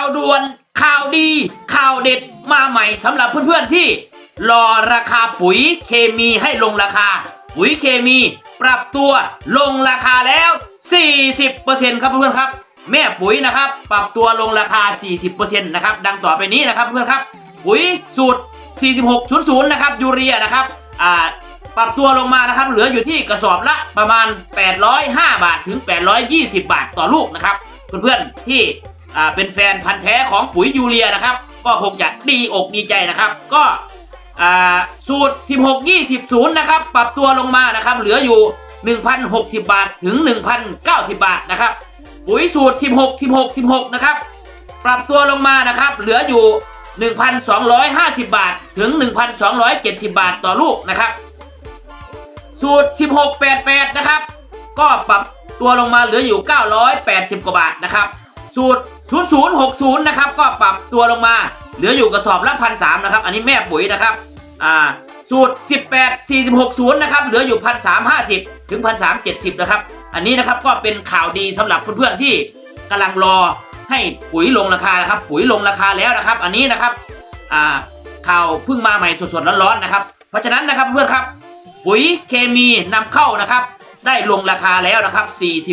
าวด่วน ข่าวดี ข่าวเด็ดมาใหม่สำหรับเพื่อนๆที่ รอราคาปุ๋ยเคมีให้ลงราคา ปุ๋ยเคมี ปรับตัวลงราคาแล้ว 40%ครับเพื่อนๆครับ แม่ปุ๋ยนะครับ ปรับตัวลงราคา 40%นะครับดังต่อไปนี้นะครับเพื่อนๆครับ ปุ๋ยสูตร 4600 นะครับยูเรียนะครับอ่าปรับตัวลงมานะครับ เหลืออยู่ที่กระสอบละประมาณ 805 บาทถึง 820 บาทต่อลูกนะครับ เพื่อนๆที่ อ่าเป็นแฟนพันธ์แท้ของปุ๋ยยูเรียนะครับ ก็คงจะดีอกดีใจนะครับ ก็อ่าสูตร 16 20 0นะครับ ปรับตัวลงมานะครับ เหลืออยู่ 1,060 บาทถึง 1,090 บาทนะครับ ปุ๋ยสูตร 16 16 16 นะครับ ปรับตัวลงมานะครับ เหลืออยู่ 1,250 บาทถึง 1,270 บาทต่อลูกนะครับสูตร 1688 นะครับ ก็ปรับตัวลงมาเหลืออยู่ 980 กว่าบาทนะครับ สูตร 0060 นะครับ ก็ปรับตัวลงมา เหลืออยู่กระสอบละพันสนะครับ อันนี้แม่ปุ๋ยนะครับ อ่า สูตร 18 46 0 นะครับ เหลืออยู่1,350ถึง1,370นะครับ อันนี้นะครับก็เป็นข่าวดีสำหรับเพื่อนๆที่กำลังรอให้ปุ๋ยลงราคานะครับ ปุ๋ยลงราคาแล้วนะครับ อันนี้นะครับ อ่า ข่าวเพิ่งมาใหม่สดๆร้อนๆนะครับ เพราะฉะนั้นนะครับเพื่อนครับ ปุ๋ยเคมีนำเข้านะครับ ได้ลงราคาแล้วนะครับ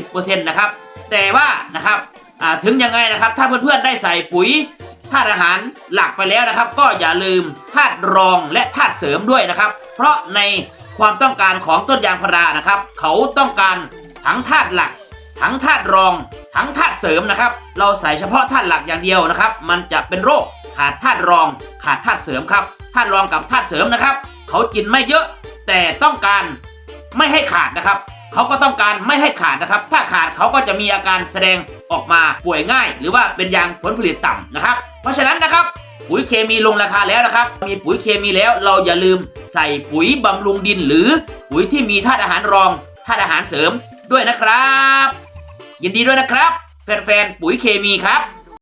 40%นะครับ แต่ว่านะครับ อ่าถึงยังไงนะครับ ถ้าเพื่อนๆได้ใส่ปุ๋ยธาตุอาหารหลักไปแล้วนะครับ ก็อย่าลืมธาตุรองและธาตุเสริมด้วยนะครับ เพราะในความต้องการของต้นยางพารานะครับ เขาต้องการทั้งธาตุหลัก ทั้งธาตุรอง ทั้งธาตุเสริมนะครับ เราใส่เฉพาะธาตุหลักอย่างเดียวนะครับ มันจะเป็นโรคขาดธาตุรอง ขาดธาตุเสริมครับธาตุรองกับธาตุเสริมนะครับ เขากินไม่เยอะแต่ต้องการไม่ให้ขาดนะครับ เขาก็ต้องการไม่ให้ขาดนะครับ ถ้าขาดเขาก็จะมีอาการแสดงออกมาป่วยง่าย หรือว่าเป็นยางผลผลิตต่ำนะครับ เพราะฉะนั้นนะครับปุ๋ยเคมีลงราคาแล้วนะครับ มีปุ๋ยเคมีแล้วเราอย่าลืมใส่ปุ๋ยบำรุงดิน หรือปุ๋ยที่มีธาตุอาหารรองธาตุอาหารเสริมด้วยนะครับ ยินดีด้วยนะครับ แฟนๆปุ๋ยเคมีครับ